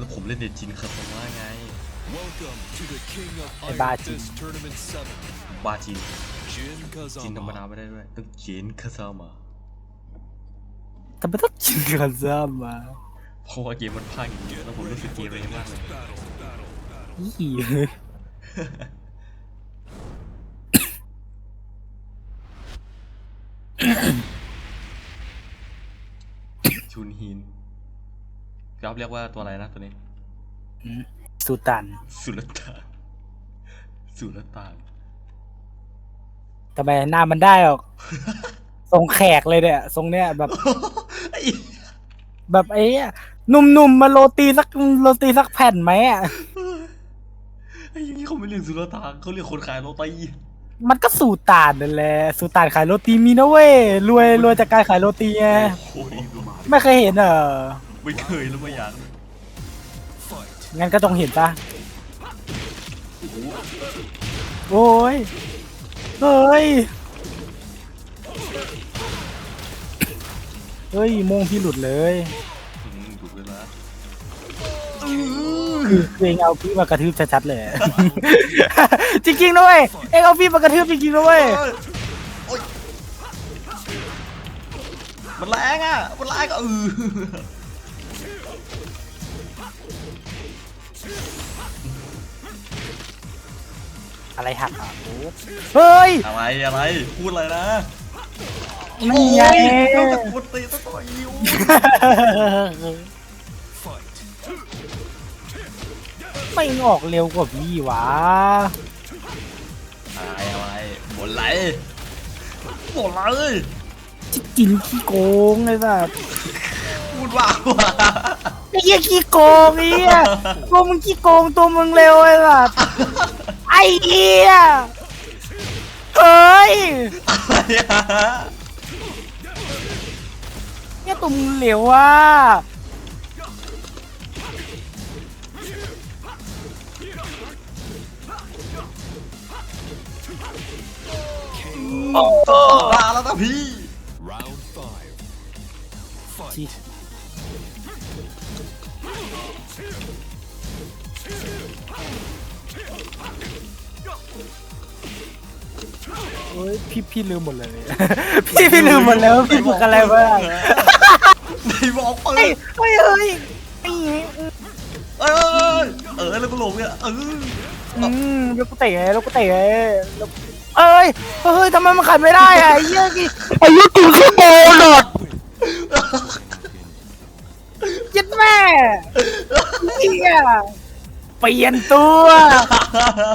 แล้วผมเล่นเดจินคาสว่าไง Welcome to the King of Hey, Iron Bajin. Fist Tournament 7, บาจิน Jin จินธรรมดา Kazama. ไม่ได้ด้วยต้องเจินคาซามา ทำไมต้องจินกันซ้ำมาเพราะว่าเกมมันพังอย่างเยอะแล้วผมรู้สึกเกมเลยมากเลยอีชุนฮิน พี่อ๊อฟเรียกว่าตัวอะไรนะตัวนี้ สุตันสุลต่านสุลต่านทำไมหน้ามันได้ออก ทรงแขกเลยเนี่ยทรงเนี้ยแบบ ไอ้แบบไอ้เหี้ยหนุ่มๆมาโรตีสักโรตีสักแผ่นไหมอะไอ้อยังนี้เขาไม่เรียกสุลต่านเขาเรียกคนขายโรตีมันก็สูตานนั่นแหละสูตานขายโรตีมีนะเว้ยรวยรวยจากการขายโรตีไงโอ้ยไม่เคยเห็นเหรอ ไม่เคยแล้วไม่อยาก Fight. งั้นก็ต้องเห็นปะโอ้ยเฮ้ย เฮ้ยโมงพี่หลุดเลยอืมถูกเลยนะคือคือเองเอาพี่มากระทืบชัดๆเลย จริงๆด้วยเองเอาพี่มากระทืบจริงๆด้วยเอ้ยโอ๊ยมันแรงอะมันแรงอะเออ อะไรหักอะโอ้เฮ้ยอะไรอะไร พูดอะไรนะนี่ไงโอ้ยเจ้าตะกุดตีตะต่อยยิว Fight. ไม่ออกเร็วกว่าพี่วะอะไรอะไรบ่นไรบ่นไรจิจินขี้โกงเลยสัสพูดว่าว่า ไอ้เหี้ยขี้โกงไอ้เหี้ยตัวมึงขี้โกงตัวมึงเร็วไอ้สัสไอ้เหี้ยเฮ้ยอะไรอะเนี่ยตัวมึงเร็วว่ะมาแล้วนะพี่ Round 5. ที่ Fight. เฮ้ยพี่พี่ลืมหมดเลย พี่พี่ลืมหมดแล้วาพี่ฝึกอะไรบ้างไหนบอกเปิดเฮ้ยเฮ้ยเฮ้ยไอ้เออเออแล้วก็หลงเนี่ยเอออืมแล้วกูเตะแล้วกูเตะแล้วเอ้ยเฮ้ยทำไมมันขัดไม่ได้อะไอ้เหี้ยกี่ไอ้เหี้ยกินขี้โกงหลดยัดแม่เหี้ยเปลี่ยนตัวไอ้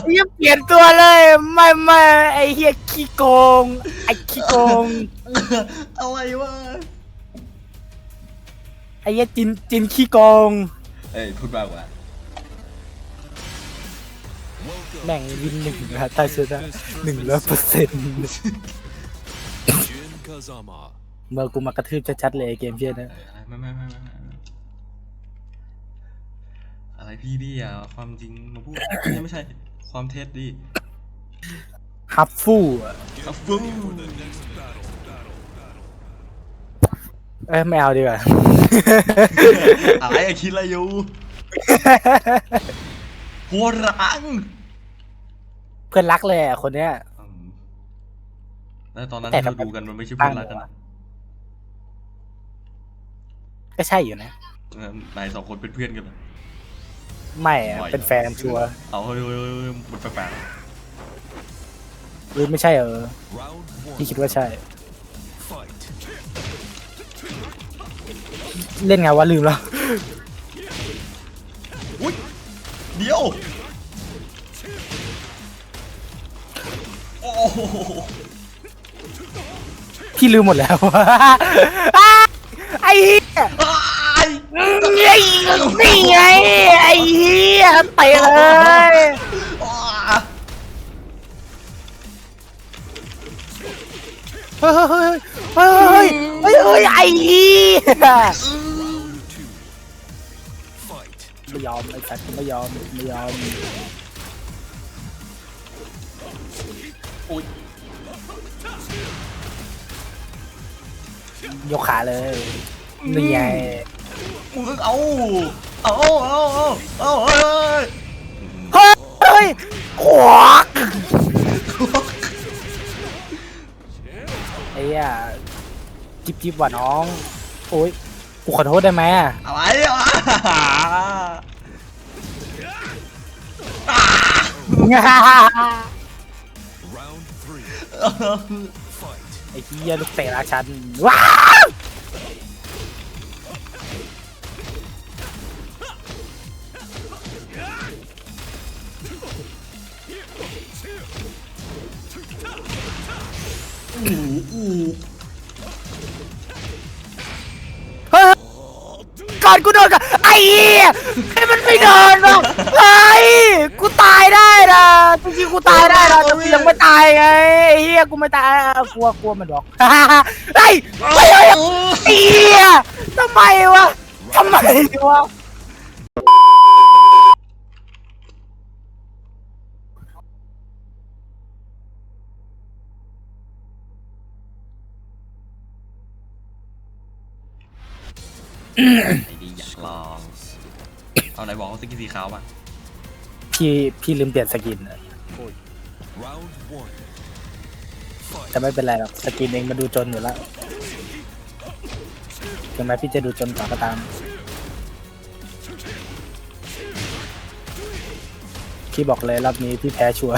เหี้ยเปลี่ยนตัวเลย ไม่ไม่ไอ้เหี้ยขี้โกง ไอ้ขี้โกง อะไรวะไอ้เหี้ยจินจินขี้โกง เอ้ยพูดมากกว่า Welcome แม่ง to วิน the หนึ่ง King นะ of ถ้าช Iron นะ Fist หนึ่ง Tournament ร้อยเปอร์เซ็นต์ Jin Kazama. เมื่อกูมากระทืบชัดๆเลยไอ้เกมเชี่ยนะ ไม่ไม่ไม่ไม่ไม่ไม่ อะไรพี่พี่อะความจริงมาพูด ไม่ไม่ใช่ ความเท็จดิฮับฟู่อะอะฟึ้งเอ้ยไม่เอาดีกว่า อะไรอะคิดอะไรอยู่หัวรังเพื่อนรักเลยอะคนเนี้ย อืมแล้วตอนนั้นแต่ที่เราทำไมดูกันมันไม่ใช่เพื่อนรักกันนะก็ใช่อยู่นะเออนายสองคนเป็นเพื่อนกันเหรอ ไม่อะไม่เป็นแฟนชัวร์เอาเฮ้ยเฮ้ยเฮ้ยเฮ้ยมันแปลกหรือไม่ใช่เออ Round พี่คิด 1. ว่าใช่ Fight. เล่นไงวะลืมแล้วๆอุ้ยเดี๋ยว โอ้โหพี่ลืมหมดแล้วอ้าไอ้เหี้ยอ้ายไอ้ นี่ไงไอ้เหี้ยเตะเลยเฮ้ยเฮ้ยเฮ้ยเฮ้ยไอ้เหี้ยไม่ยอมไอ้สัตว์ไม่ยอมไม่ยอมยกขาเลยนี่ไง มึงเอาเอาเอาเอาเอาเฮ้ยเฮ้ยขวักไอ้เหี้ยจิบจิบว่ะน้องโอ้ยกูขอโทษได้ไหมอะอะไรอะไอ้เหี้ยลูกเตะราชันว้าว อู้อู้เฮ้ยก่อนกูโดนกันไอ้เหี้ยให้มันไม่โดนวะเฮ้ยกูตายได้นะจริงๆกูตายได้นะแต่กูยังไม่ตายไงไอ้เหี้ยกูไม่ตายอะกลัวกลัวมันหรอกเฮ้ยเฮ้ยเฮ้ยไอ้เหี้ยทำไมวะทำไมวะ ไอ้ดีอยากลองเอาไหนบอกเขาสกินสีขาวมาพี่พี่ลืมเปลี่ยนสกินอะแต่ไม่เป็นไรหรอกสกินเองมาดูจนอยู่แล้วถึงแม้พี่จะดูจนกว่าก็ตามพี่บอกเลยรอบนี้พี่แพ้ชัวร์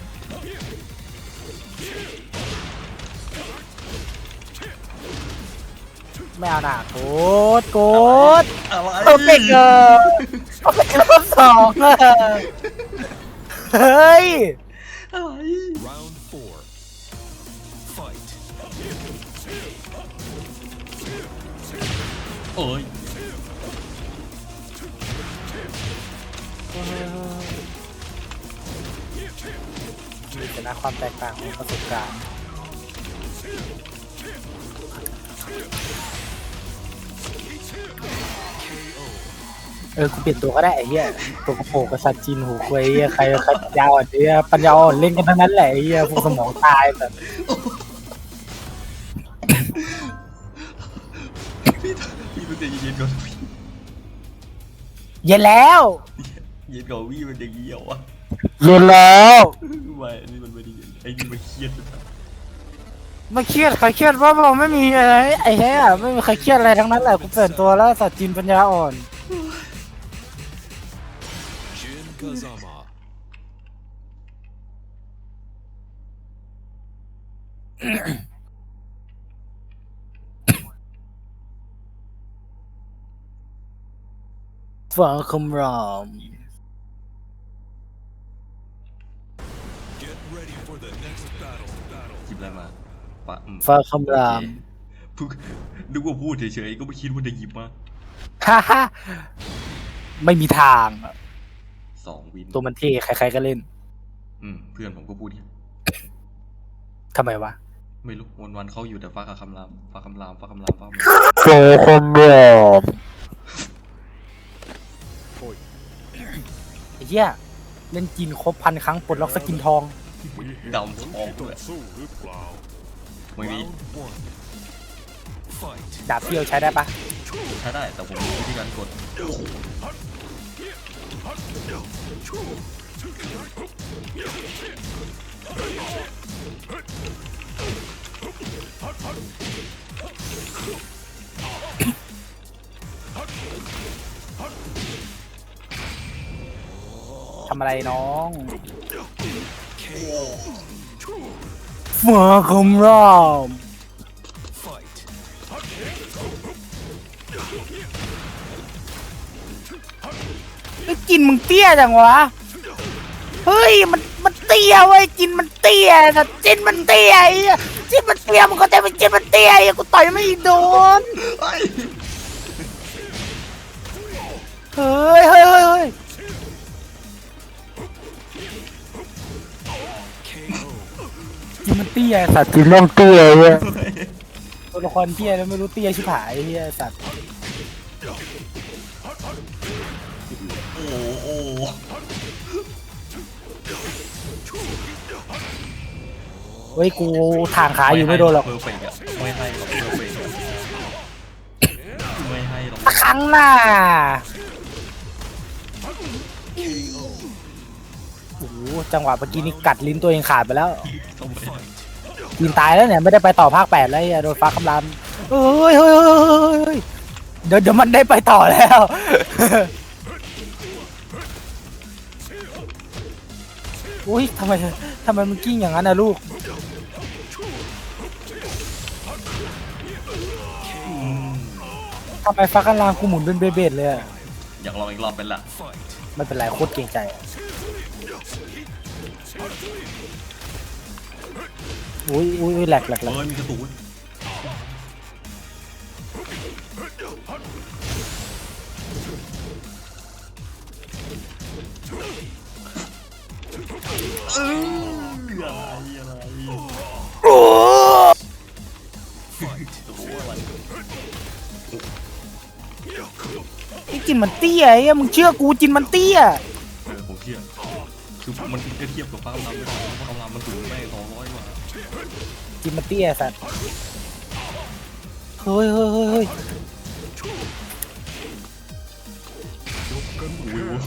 ไม่เอาหน่าโกดโกดอะไรเพอร์เฟกต์เออเพอร์เฟกต์รอบสองเออเฮ้ย อะไร Round four. Fight. โอ้ยมีแต่นะความแตกต่างของประสบการณ์ เออ กูเปลี่ยนตัวก็ได้ไอ้เหี้ยตัวกระโปรงกษัตริย์จีนหูควยไอ้เหี้ยใครใครปัญญาอ่อนไอ้เหี้ยปัญญาอ่อนเล่นกันทั้งนั้นแหละไอ้เหี้ยพวกสมองตายแบบพี่พี่รู้จักเย็นก่อนพี่เย็นแล้ว เย็นก่อนวี่มันจะเยี่ยวอะเย็นแล้วไม่อันนี่มันไม่ได้เย็นไอ้นี่มันเครียดไม่เครียดใครเครียดว่าเราไม่มีอะไรไอ้เหี้ยไม่มีใครเครียดอะไรทั้งนั้นแหละกูเปลี่ยนตัวแล้วสัตว์จีนปัญญาอ่อน Kazama. ฟ้าคำราม Get ready for the next battle. Battle. คิดอะไรมาปะอืมฟ้าคำรามพูดนึกว่าพูดเฉยๆก็ไม่คิดว่าจะหยิบมาฮ่าฮ่าไม่มีทางอะ สองวินตัวมันเท่ใครๆก็เล่น อืม เพื่อนผมก็พูดอย่างทำไมวะ ไม่รู้วันๆเขาอยู่แต่ฟ้ากับคำรามฟ้าคำรามฟ้าคำรามฟ้าคำรามฟ้าคำรามไอ้เหี้ยเล่นจีนครบพันครั้งปลดล็อกสกินทองดำทองด้วยไม่มี Round one. Fight. ดาบเที่ยวใช้ได้ปะ ใช้ได้แต่ผมมีวิธีการกด ทำอะไรน้อง KO. ฟ้าคำราม อ้จินมึงเตี้ยจังวะ เฮ้ยมันมันเตี้ยเว้ยจินมันเตี้ยแต่จินมันเตี้ยไอ้เหี้ยจิตมันเตี้ยมึงก็ใจมันจิตมันเตี้ยไอ้กูต่อยไม่โดน เฮ้ยเฮ้ยเฮ้ยเฮ้ยเฮ้ย KO. จิตมันเตี้ยสัตว์จิตเริ่มเตี้ยเว้ยตัวละครเตี้ยแล้วไม่รู้เตี้ยชิบหายไอ้เหี้ยสัตว์ โอ้โหโอ้โหเฮ้ยกูทางขาอยู่ไม่โดนหรอก เพอร์เฟกต์อะไม่ให้หรอกเพอร์เฟกต์อะไม่ให้หรอกครั้งหน้าโอ้โหจังหวะเมื่อกี้นี่กัดลิ้นตัวเองขาดไปแล้วต้องไปยินตายแล้วเนี่ย ไม่ได้ไปต่อภาคแปดแล้วไอ้โดนฟ้าคำรามเฮ้ยเฮ้ยเฮ้ยเฮ้ยเฮ้ยเดี๋ยวเดี๋ยวมันได้ไปต่อแล้ว อุ้ยทำไมทำไมมันกิ้งอย่างนั้นนะลูกทำไมฟ้าคำรามกูหมุนเป็นเบเบดเลยอะอยากลองอีกรอบเป็นละ Fight. ไม่เป็นไรโคตรเกรงใจอะอุ้ยอุ้ยอุ้ยแหลกแหลกแหลกเฮ้ยมีกระตูน เอ้ยอะไรอะไรโอ้ตัวอะไรไอ้จินมันเตี้ยไอ้เหี้ยมึงเชื่อกูจินมันเตี้ยเออผมเชื่อคือมันก็เทียบกับฟ้ากำลังไม่ได้ฟ้ากำลังมันสูงแม่สองร้อยกว่าจินมันเตี้ยสัตว์เฮ้ยเฮ้ยเฮ้ยเฮ้ย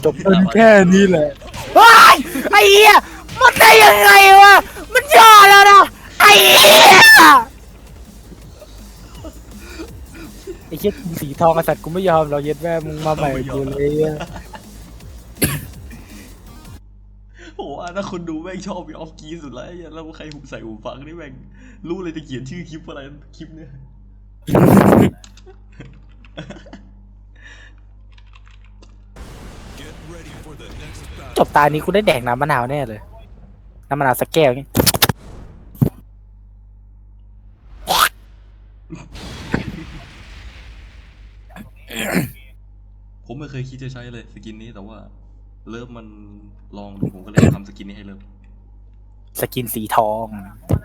จบกันแค่นี้แหละว้ายไอ้เหี้ยมัน ได้ยังไงวะ มันยอดแล้วนะไอ้เหี้ยไอ้เหี้ยสีทองกษัตริย์กูไม่ยอมเราเย็ดแม่มึงมาใหม่กูเลยอะโอ้โหถ้าคนดูแม่งชอบมีออฟกีสุดแล้วไอ้เหี้ยแล้วใครใส่หูฟังนี่แม่งรู้เลยจะเขียนชื่อคลิปอะไรคลิปเนี่ย Get ready for the next battle. จบตานี้กูได้แดกน้ำมะนาวแน่เลย น้ำมะนาวสักแก้วนี่ผมไม่เคยคิดจะใช้เลยสกินนี้แต่ว่า เริ่มมันลองดูผมก็เลยทำสกินนี้ให้เริ่มสกินสีทอง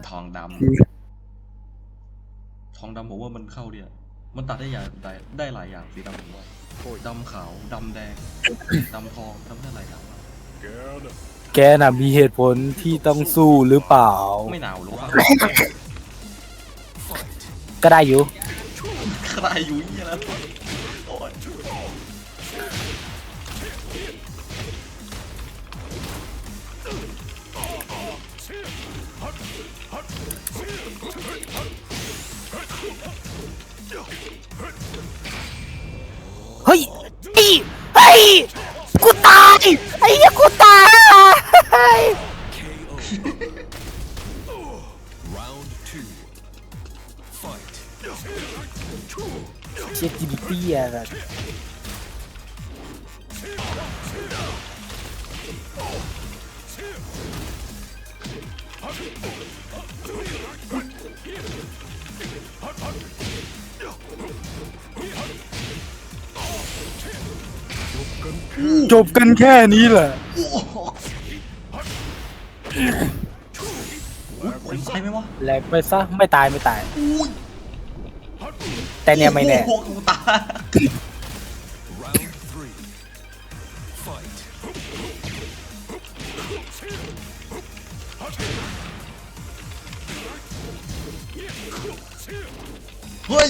ทองดำทองดำผมว่ามันเข้าเดียมันตัดได้อย่างได้ได้หลายอย่างสีดำผมว่าดำขาวดำแดงดำทองทำได้หลายอย่าง Get แกน่ะมีเหตุผลที่ต้องสู้หรือเปล่า ไม่หนาวหรือว่า fight. ก็ได้อยู่ ใครอยู่เยี่ยแล้วโอ้ยเฮ้ยไอ้เฮ้ย กูตาย ไอ้เหี้ยกูตายเฮ้ย KO. Round two. Fight. เชียกินเตี้ยแบบจบกันแค่นี้แหละ ไปซะไม่ตายไม่ตายแต่เนี่ยไม่แน่ โอ้โหกูตาย Round three. Fight. เฮ้ย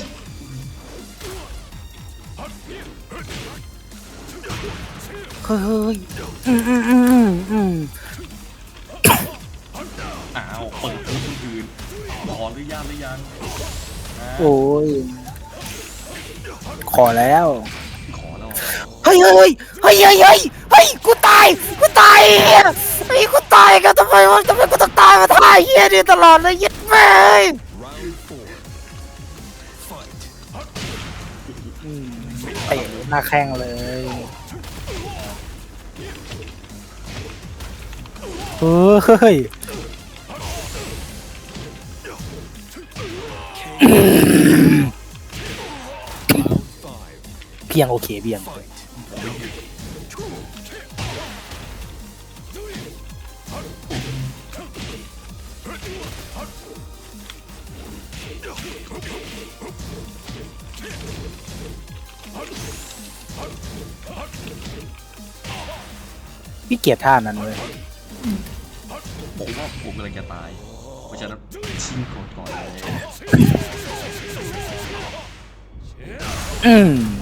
เฮ้ย โอ้ย ขอแล้ว ขอแล้วเหรอเฮ้ยเฮ้ยเฮ้ยเฮ้ยเฮ้ยเฮ้ยกูตาย กูตายเฮียเฮ้ยกูตายกันทำไมวะทำไมกูต้องตายมาท่าเฮียนี่ตลอดเลยยัดแม่ง Round four. Fight. อืมเตะหน้าแข้งเลยเฮ้ย เพียงโอเคเพียง Fight. พี่เกลียดท่านั้นเลยผมว่าผมกำลังจะตายเพราะฉะนั้นชิงกดก่อนเลยอืม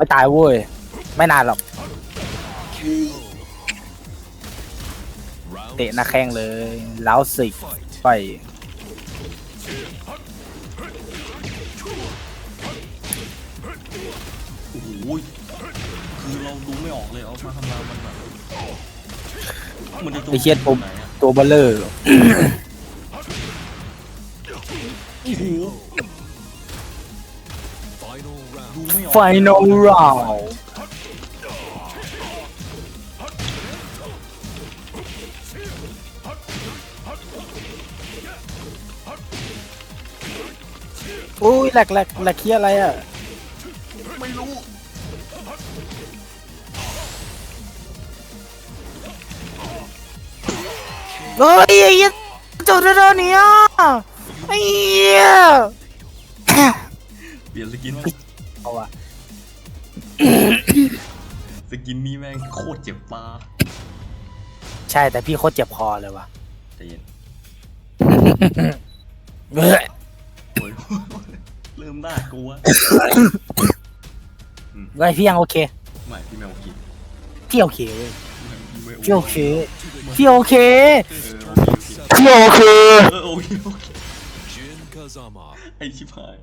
ไม่ตายเว้ย ไม่นานหรอก Round เตะหน้าแข้งเลยเล้าสิก fight. ไปโอ้โหคือเราดูไม่ออกเลยเอามาทำลายมันแบบมันจะตัวไอเชียตัวไหนอะตัวเบลเลอร์ โอ้โห ไม่ออกไฟนอลราวอุ้ยแหลกแหลกแหลกเคียอะไรอะ ไม่รู้ เฮ้ยไอ้เหี้ยจุดเรื่องเนี้ยไอ้เหี้ย เปลี่ยนสกินมั้งเอาวะ สกินนี้แม่งโคตรเจ็บตาใช่แต่พี่โคตรเจ็บคอเลยว่ะใจเย็นเฮ้ยโอ้ยเริ่มน่ากลัวไว้พี่ยังโอเค ไม่พี่แมวกินพี่โอเคเว้ยไม่พี่โอเคพี่โอเค เออโอเคโอเคพี่โอเคเออโอเคโอเค Jin Kazama. ไอชิบหาย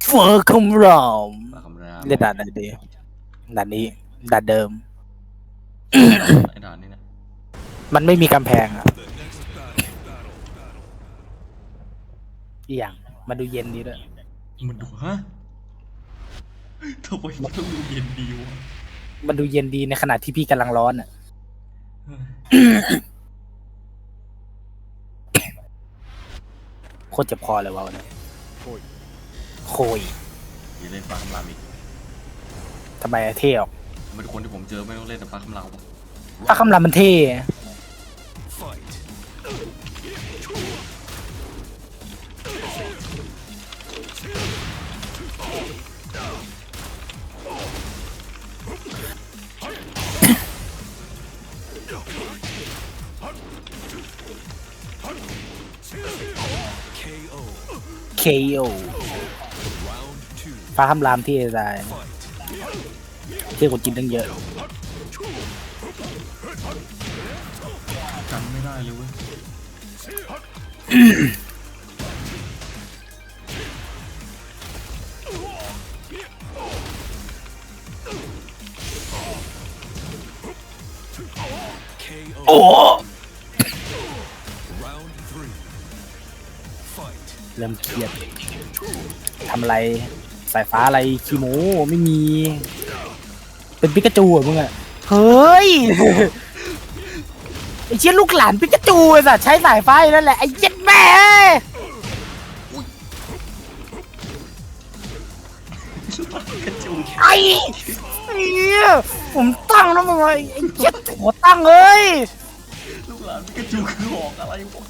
เฟอร์คอมรอมมาคำรามเล่นด่านไหนดีด่านนี้ด่านเดิม ไอด่านนี่นะมันไม่มีกำแพงอะอีกอย่างมันดูเย็นดีด้วยมันดูฮะทำไมมันต้องดูเย็นดีวะมันดูเย็นดีในขณะที่พี่กำลังร้อนอะโคตรเจ็บคอเลยว่ะวันนี้โคยอย่าเล่นปลาคำรามอีกทำไมเท่ออกมันคนที่ผมเจอไม่ต้องเล่นแต่ปลาคำรามวะถ้าคำรามมันเท่ Fight. KO. KO Round two. ฟ้าคำรามที่ตาย Fight. เท่กว่าจินตั้งเยอะจำไม่ได้เลยเว้ย KO. โอ้ Round three. Fight. เริ่มเครียดทำอะไร สายฟ้าอะไรคีโมไม่มี เป็นปิกาจูเหรอะมึงอะเฮ้ยไอ้เชี่ยลูกหลานปิกาจูไอ้สัสใช้สายฟ้าอยู่นั่นแหละไอ้เจ็ดแม่กระจูไอ้ไอ้เหี้ยผมตั้งแล้วมึงไอ้ไอ้เจ็ดหัวตั้งเอ้ยลูกหลานกระจูคือหอกอะไรวะ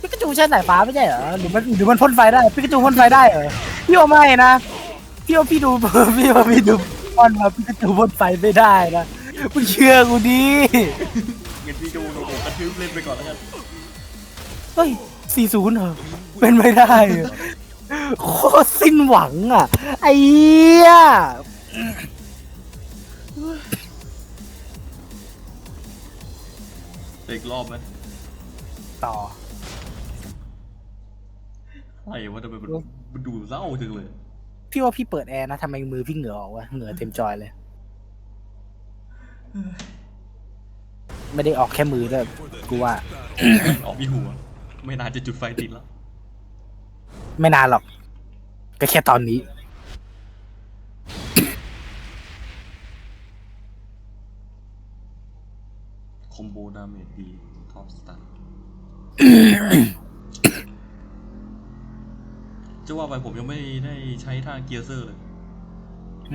ปิกาจูใช้สายฟ้าไม่ใช่เหรอหรือมันหรือมันพ่นไฟได้ปิกาจูพ่นไฟได้เหรอ พี่ว่าไม่นะ พี่ว่าพี่ดู พี่ว่าพี่ดูพ่นมาปิกาจูพ่นไฟไม่ได้นะมึงเชื่อกูดิงั้นพี่ก็โดนกระทืบเล่นไปก่อนแล้วกันเฮ้ยสี่ศูนย์เหรอเป็นไม่ได้อะโคตรสิ้นหวังอะ ไอ้เหี้ยอีกรอบไหมต่ออะไรวะทำไมมัน มันดูเศร้าจังเลย พี่ว่าพี่เปิดแอร์นะทำไมมือพี่เหงื่อออกวะเหงื่อเต็มจอยเลย ไม่ได้ออกแค่มือด้วยกูว่า ออกมีหัว ไม่นานจะจุดไฟติดแล้ว ไม่นานหรอก ก็แค่ตอนนี้ คอมโบดาเมจดีท็อปสตาร์ จะว่าไปผมยังไม่ได้ใช้ท่าเกียร์เซอร์เลย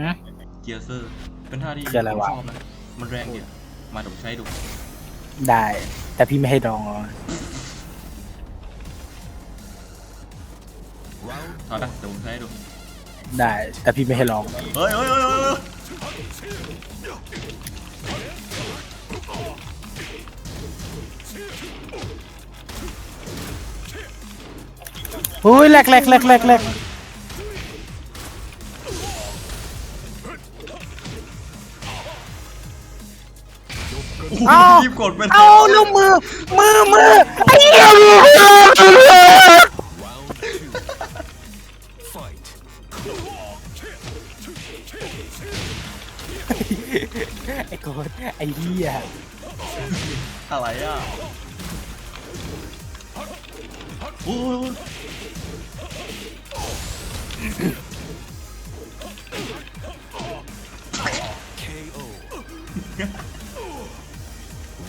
ฮะเกียร์เซอร์ เป็นท่าที่คืออะไรผมวะ ชอบนะ มันแรงเดียวมาเดี๋ยวผมใช้ดู ได้ แต่พี่ไม่ให้ลองหรอก Round เอาละเดี๋ยวผมใช้ดู ได้ แต่พี่ไม่ให้ลอง เฮ้ยเฮ้ยเฮ้ยเฮ้ย อุ้ยแหลกแหลกแหลกแหลกแหลกโอ้โหเอารีบกดเป็นเอาลูกมือ มือมือไอ้เหี้ย round two. Fight. ไอ้โกดไอ้เหี้ยอะไรอะโอ้ย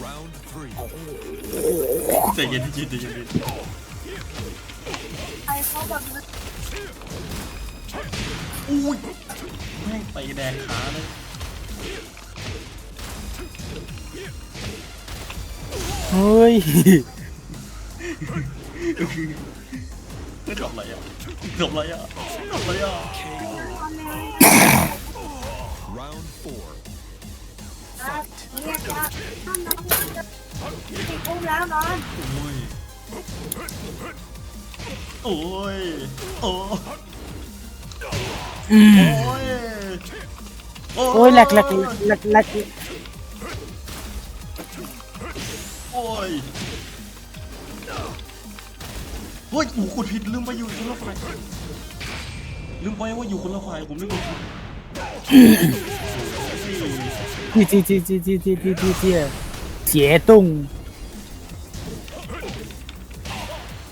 Round three. ใจเย็นใจเย็นใจเย็นอุ้ยแม่งไปแดงขาเลยเฮ้ยไม่จบอะไรอะจบอะไรอะจบอะไรอะ เนี่ยจะท่านน้องติดอุ้มแล้วนอนโอ้ย โอ้ย โอ้โอ้ยโอ้ยแหลกแหลกแหลกแหลกโอ้ยเฮ้ยโอ้โหกดผิดลืมไปอยู่คนละฝ่ายลืมไปว่าอยู่คนละฝ่ายผมนึกว่าผิด ที่ที่ที่ที่ที่ที่ที่ที่เสียตุ้ง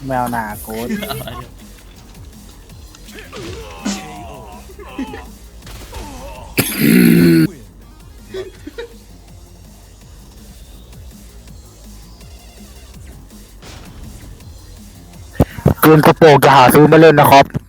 แมวหนาโกดอะไรเกินกระโปรงจะหาซื้อมาเล่นนะครับ